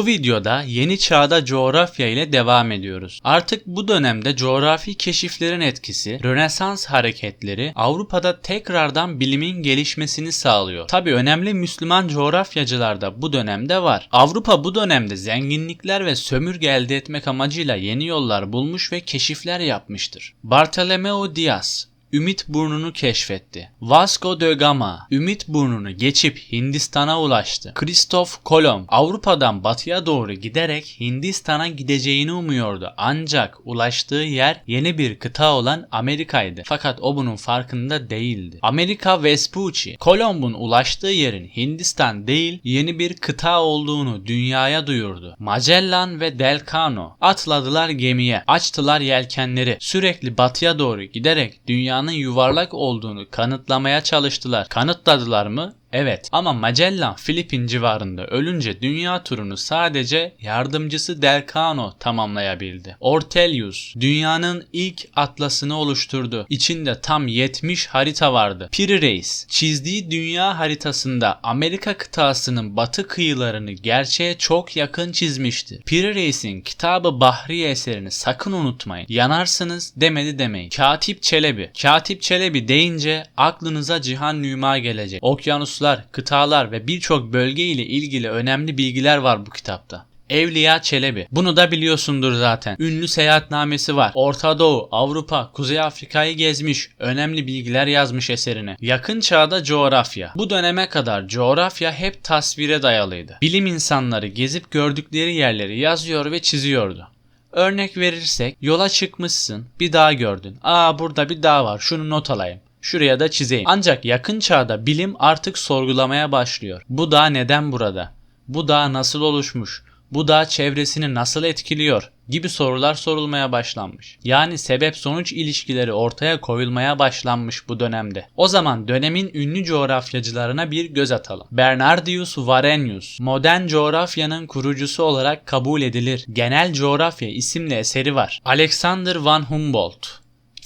Bu videoda yeni çağda coğrafya ile devam ediyoruz. Artık bu dönemde coğrafi keşiflerin etkisi, Rönesans hareketleri Avrupa'da tekrardan bilimin gelişmesini sağlıyor. Tabi önemli Müslüman coğrafyacılar da bu dönemde var. Avrupa bu dönemde zenginlikler ve sömürge elde etmek amacıyla yeni yollar bulmuş ve keşifler yapmıştır. Bartolomeo Diaz Ümit Burnu'nu keşfetti. Vasco da Gama Ümit Burnu'nu geçip Hindistan'a ulaştı. Christoph Kolomb Avrupa'dan batıya doğru giderek Hindistan'a gideceğini umuyordu. Ancak ulaştığı yer yeni bir kıta olan Amerika'ydı. Fakat o bunun farkında değildi. Amerika Vespucci Kolomb'un ulaştığı yerin Hindistan değil yeni bir kıta olduğunu dünyaya duyurdu. Magellan ve Delcano atladılar gemiye, açtılar yelkenleri. Sürekli batıya doğru giderek dünya dünyanın yuvarlak olduğunu kanıtlamaya çalıştılar. Kanıtladılar mı? Evet ama Magellan Filipin civarında ölünce dünya turunu sadece yardımcısı Delcano tamamlayabildi. Ortelius dünyanın ilk atlasını oluşturdu. İçinde tam 70 harita vardı. Piri Reis çizdiği dünya haritasında Amerika kıtasının batı kıyılarını gerçeğe çok yakın çizmişti. Piri Reis'in kitabı Bahri eserini sakın unutmayın. Yanarsınız demedi demeyin. Katip Çelebi. Katip Çelebi deyince aklınıza Cihan Nüma gelecek. Okyanus okyanuslar, kıtalar ve birçok bölge ile ilgili önemli bilgiler var bu kitapta. Evliya Çelebi. Bunu da biliyorsundur zaten. Ünlü seyahatnamesi var. Orta Doğu, Avrupa, Kuzey Afrika'yı gezmiş. Önemli bilgiler yazmış eserine. Yakın çağda coğrafya. Bu döneme kadar coğrafya hep tasvire dayalıydı. Bilim insanları gezip gördükleri yerleri yazıyor ve çiziyordu. Örnek verirsek yola çıkmışsın bir dağ gördün. Aa burada bir dağ var şunu not alayım. Şuraya da çizeyim. Ancak yakın çağda bilim artık sorgulamaya başlıyor. Bu dağ neden burada? Bu dağ nasıl oluşmuş? Bu dağ çevresini nasıl etkiliyor? gibi sorular sorulmaya başlanmış. Yani sebep sonuç ilişkileri ortaya koyulmaya başlanmış bu dönemde. O zaman dönemin ünlü coğrafyacılarına bir göz atalım. Bernardius Varenius modern coğrafyanın kurucusu olarak kabul edilir. Genel Coğrafya isimli eseri var. Alexander von Humboldt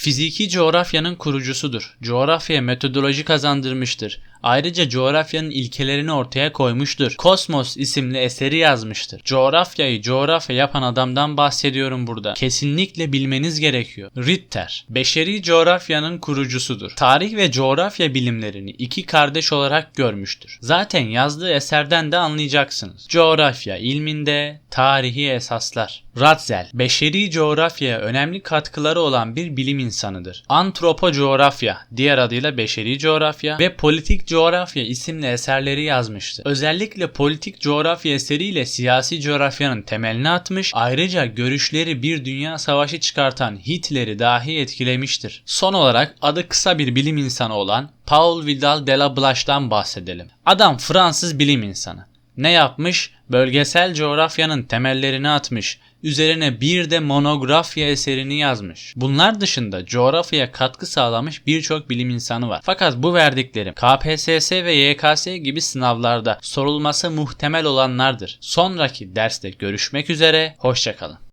Fiziki coğrafyanın kurucusudur. Coğrafyaya metodoloji kazandırmıştır. Ayrıca coğrafyanın ilkelerini ortaya koymuştur. Kosmos isimli eseri yazmıştır. Coğrafyayı coğrafya yapan adamdan bahsediyorum burada. Kesinlikle bilmeniz gerekiyor. Ritter, beşeri coğrafyanın kurucusudur. Tarih ve coğrafya bilimlerini iki kardeş olarak görmüştür. Zaten yazdığı eserden de anlayacaksınız. Coğrafya ilminde tarihi esaslar. Ratzel, beşeri coğrafyaya önemli katkıları olan bir bilim insanıdır. Antropo coğrafya, diğer adıyla beşeri coğrafya ve politik coğrafya isimli eserleri yazmıştı. Özellikle politik coğrafya eseriyle siyasi coğrafyanın temelini atmış, ayrıca görüşleri bir dünya savaşı çıkartan Hitler'i dahi etkilemiştir. Son olarak adı kısa bir bilim insanı olan Paul Vidal de la Blache'dan bahsedelim. Adam Fransız bilim insanı. Ne yapmış? Bölgesel coğrafyanın temellerini atmış üzerine bir de monografya eserini yazmış. Bunlar dışında coğrafyaya katkı sağlamış birçok bilim insanı var. Fakat bu verdiklerim KPSS ve YKS gibi sınavlarda sorulması muhtemel olanlardır. Sonraki derste görüşmek üzere, hoşçakalın.